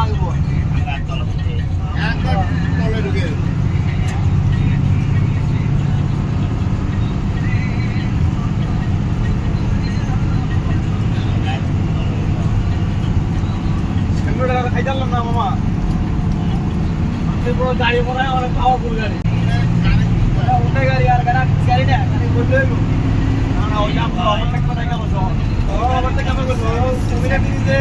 লাগবো একবার তলে ঢুকে খাইতাম গাড়ি মনে হয় গাড়ি আর গাড়ি গাড়ি না গাড়ি বলতে না ওই দাম অনেক কথা বলছো অনেক কথা বলছো তুমি গাড়িতে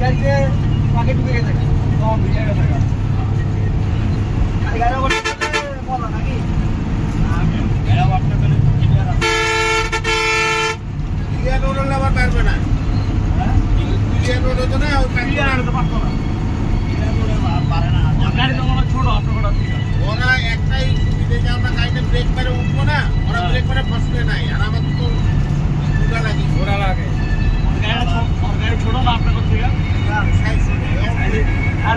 গাড়িতে আগে ঢুকে গেছে। তখন ঢুকে গেছে করতে বলা নাকি? গাড়ি ওভারটেক করে ক্লিয়ার আছে ক্লিয়ার রোড হলে আবার পারবে না হ্যাঁ ক্লিয়ার রোড হতো না ওই পারবে ক্লিয়ার না। করতে পারতো না ক্লিয়ার করে পারে না গাড়ি তো মনে হয় ছোট আপনার কটা ঠিক আছে ওরা একটাই সুবিধে যে আমরা গাড়িতে ব্রেক মেরে উঠবো না ওরা হ্যাঁ। ব্রেক মেরে ফসবে নাই আর আমাদের তো দুটা লাগি ঘোরা লাগে গাড়ি ছোট গাড়ি ছোট না আপনার থেকে সাইজ আর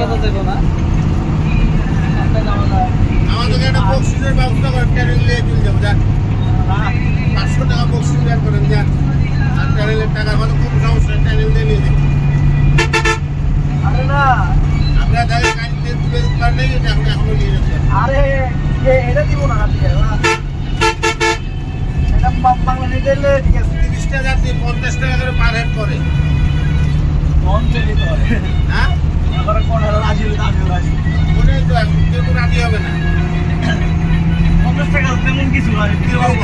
কক্সবাজার দেবো না। আমাদেরকে একটা বক্সিসের ব্যবস্থা করেন ট্রেন নিয়ে চলে যাব যান পাঁচশো টাকা বক্সিস বের করেন যান আর টাকা আমাদের খুব সমস্যা ট্রেন নিয়ে নিয়ে যাবেন আরে না। গাড়িতে তুলে দোকান এটা এখন এখনও নিয়ে যাচ্ছি আরে এটা দিব না এটা বাংলাদেশ দিলে ঠিক আছে। তিরিশ টাকা দিয়ে পঞ্চাশ টাকা করে পার। হেড করে মন চলে হ্যাঁ? Yang berkolaborasi.